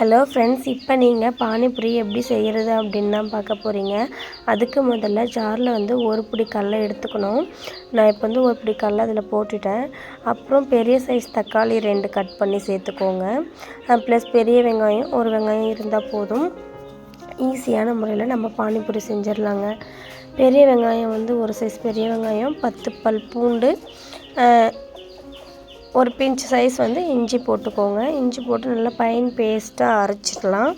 Hello friends இப்போ நீங்கள் பானிபூரி எப்படி செய்கிறது அப்படின்னு தான் பார்க்க போகிறீங்க அதுக்கு முதல்ல ஜாரில் வந்து ஒரு பிடி கடலை எடுத்துக்கணும். நான் இப்போ வந்து ஒரு பிடி கடலை அதில் போட்டுட்டேன். அப்புறம் பெரிய சைஸ் தக்காளி ரெண்டு கட் பண்ணி சேர்த்துக்கோங்க. ப்ளஸ் பெரிய வெங்காயம் ஒரு வெங்காயம் இருந்தால் போதும். ஈஸியான முறையில் நம்ம பானிபூரி செஞ்சிடலாங்க. பெரிய வெங்காயம் வந்து ஒரு சைஸ் பெரிய வெங்காயம் பத்து பல் பூண்டு ஒரு பிஞ்ச் சைஸ் வந்து இஞ்சி போட்டுக்கோங்க. இஞ்சி போட்டு நல்லா பைன் பேஸ்ட்டாக அரைச்சிடலாம்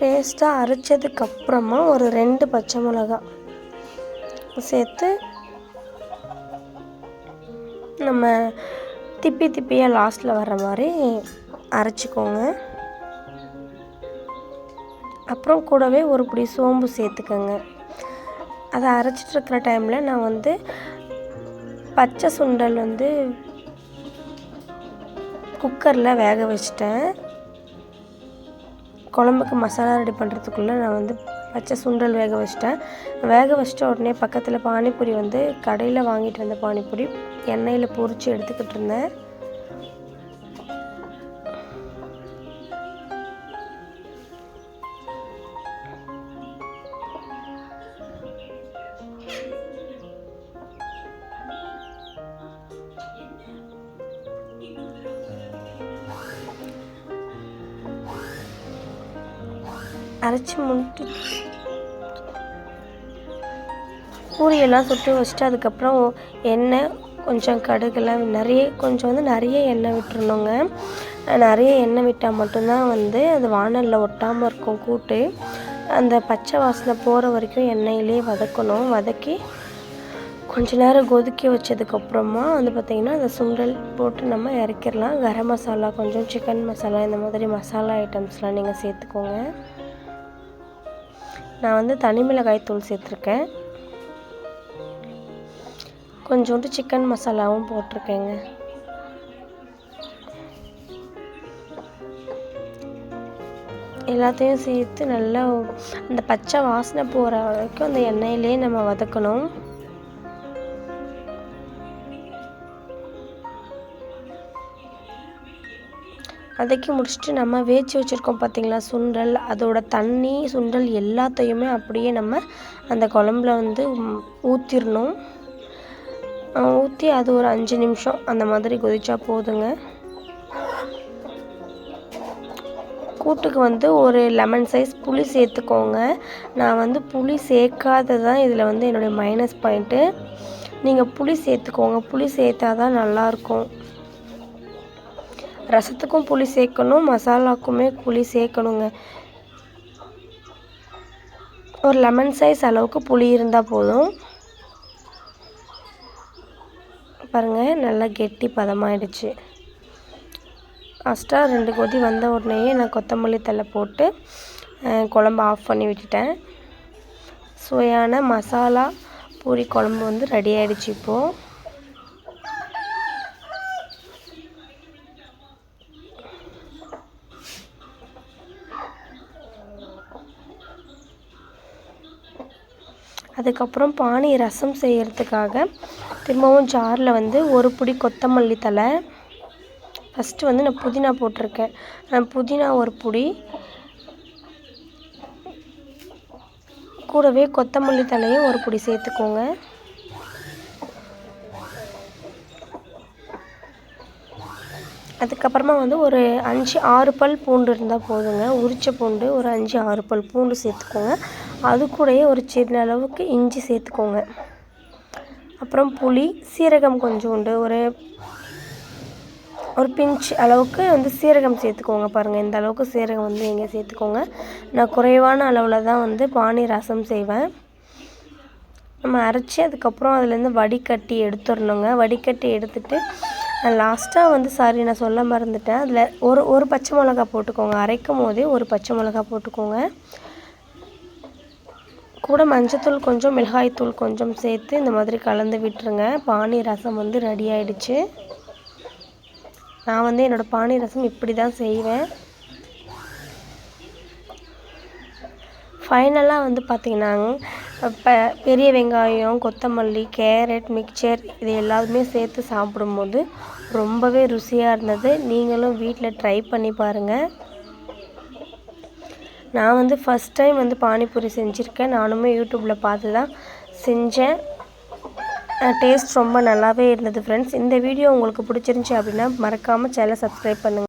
பேஸ்ட்டாக அரைச்சதுக்கப்புறமா ஒரு ரெண்டு பச்சை மிளகா சேர்த்து நம்ம திப்பி திப்பியாக லாஸ்ட்டில் வர்ற மாதிரி அரைச்சிக்கோங்க. அப்புறம் கூடவே ஒரு பிடி சோம்பு சேர்த்துக்கோங்க. அதை அரைச்சிட்டு இருக்கிற டைமில் நான் வந்து பச்சை சுண்டல் வந்து குக்கரில் வேக வச்சிட்டேன். குழம்புக்கு மசாலா ரெடி பண்ணுறதுக்குள்ளே நான் வந்து பச்சை சுண்டல் வேக வச்சிட்டேன். வேக வச்சிட்ட உடனே பக்கத்தில் பானிபூரி வந்து கடையில் வாங்கிட்டு வந்த பானிபூரி எண்ணெயில் பொரித்து எடுத்துக்கிட்டு இருந்தேன். அரைச்சி முட்டு. பூரியெல்லாம் சுட்டு வச்சுட்டு அதுக்கப்புறம் எண்ணெய் கொஞ்சம் கடுகுலாம் நிறைய கொஞ்சம் வந்து நிறைய எண்ணெய் விட்டுறணுங்க. நிறைய எண்ணெய் விட்டால் மட்டும்தான் வந்து அது வானலில் ஒட்டாமல் இருக்கும் கூட்டு. அந்த பச்சை வாசனை போகிற வரைக்கும் எண்ணெயிலே வதக்கணும். வதக்கி கொஞ்ச நேரம் கொதிக்க வச்சதுக்கப்புறமா வந்து பார்த்திங்கன்னா அந்த சுண்டல் போட்டு நம்ம இறக்கிடலாம். கரம் மசாலா கொஞ்சம் சிக்கன் மசாலா இந்த மாதிரி மசாலா ஐட்டம்ஸ்லாம் நீங்கள் சேர்த்துக்கோங்க. நான் வந்து தனி மிளகாய் தூள் சேர்த்துருக்கேன். கொஞ்சோண்டு சிக்கன் மசாலாவும் போட்டிருக்கேங்க. எல்லாத்தையும் சேர்த்து நல்லா அந்த பச்சை வாசனை போகிற வரைக்கும் அந்த எண்ணெயிலே நம்ம வதக்கணும். வதக்கி முடிச்சுட்டு நம்ம வேச்சு வச்சுருக்கோம் பார்த்திங்களா சுண்டல் அதோட தண்ணி சுண்டல் எல்லாத்தையுமே அப்படியே நம்ம அந்த குழம்புல வந்து ஊற்றிடணும் ஊற்றி அது ஒரு அஞ்சு நிமிஷம் அந்த மாதிரி கொதிச்சா போதுங்க. கூட்டுக்கு வந்து ஒரு லெமன் சைஸ் புளி சேர்த்துக்கோங்க. நான் வந்து புளி சேர்க்காதது தான் இதில் வந்து என்னுடைய மைனஸ் பாயிண்ட்டு நீங்கள் புளி சேர்த்துக்கோங்க. புளி சேர்த்தா தான் நல்லாயிருக்கும் ரசத்துக்கும் புளி சேர்க்கணும் மசாலாக்குமே புளி சேர்க்கணுங்க. ஒரு லெமன் சைஸ் அளவுக்கு புளி இருந்தால் போதும். பாருங்கள் நல்லா கெட்டி பதமாயிடுச்சு. ஃபஸ்ட்டாக ரெண்டு கொதி வந்த உடனேயே நான் கொத்தமல்லி தழை போட்டு குழம்பு ஆஃப் பண்ணி விட்டுட்டேன். சுவையான மசாலா பூரி குழம்பு வந்து ரெடி ஆகிடுச்சு இப்போது அதுக்கப்புறம் பானி ரசம் செய்கிறதுக்காக திரும்பவும் ஜாரில் வந்து ஒரு பிடி கொத்தமல்லி தழை. ஃபஸ்ட்டு வந்து நான் புதினா போட்டிருக்கேன். நான் புதினா ஒரு பிடி கூடவே கொத்தமல்லி தழையும் ஒரு பிடி சேர்த்துக்கோங்க. அதுக்கப்புறமா வந்து ஒரு அஞ்சு ஆறு பல் பூண்டு இருந்தால் போதுங்க. உரிச்ச பூண்டு ஒரு அஞ்சு ஆறு பல் பூண்டு சேர்த்துக்கோங்க. அது கூடயே ஒரு சின்ன அளவுக்கு இஞ்சி சேர்த்துக்கோங்க. அப்புறம் புளி சீரகம் கொஞ்சோண்டு ஒரு ஒரு பிஞ்ச் அளவுக்கு வந்து சீரகம் சேர்த்துக்கோங்க பாருங்கள் இந்த அளவுக்கு சீரகம் வந்து நீங்கள் சேர்த்துக்கோங்க. நான் குறைவான அளவில் தான் வந்து பானி ரசம் செய்வேன். நம்ம அரைச்சி அதுக்கப்புறம் அதுலேருந்து வடிகட்டி எடுத்துடணுங்க. வடிகட்டி எடுத்துட்டு லாஸ்ட்டாக வந்து சாரி நான் சொல்ல மறந்துட்டேன். அதில் ஒரு ஒரு பச்சை மிளகா போட்டுக்கோங்க. அரைக்கும் போதே ஒரு பச்சை மிளகா போட்டுக்கோங்க. கூட மஞ்சத்தூள் கொஞ்சம் மிளகாய்த்தூள் கொஞ்சம் சேர்த்து இந்த மாதிரி கலந்து விட்டுருங்க. பானி ரசம் வந்து ரெடி ஆயிடுச்சு. நான் வந்து என்னோடய பானி ரசம் இப்படி தான் செய்வேன். ஃபைனலாக வந்து பார்த்திங்கன்னா இப்போ பெரிய வெங்காயம் கொத்தமல்லி கேரட் மிக்சர் இது எல்லாமே சேர்த்து சாப்பிடும்போது ரொம்பவே ருசியாக இருந்தது. நீங்களும் வீட்டில் ட்ரை பண்ணி பாருங்கள் நான் வந்து ஃபஸ்ட் டைம் வந்து பானிபூரி செஞ்சுருக்கேன். நானுமே யூடியூப்பில் பார்த்து தான் செஞ்சேன். டேஸ்ட் ரொம்ப நல்லாவே இருந்தது ஃப்ரெண்ட்ஸ் இந்த வீடியோ உங்களுக்கு பிடிச்சிருந்துச்சி அப்படின்னா மறக்காமல் சேனலை சப்ஸ்கிரைப் பண்ணுங்கள்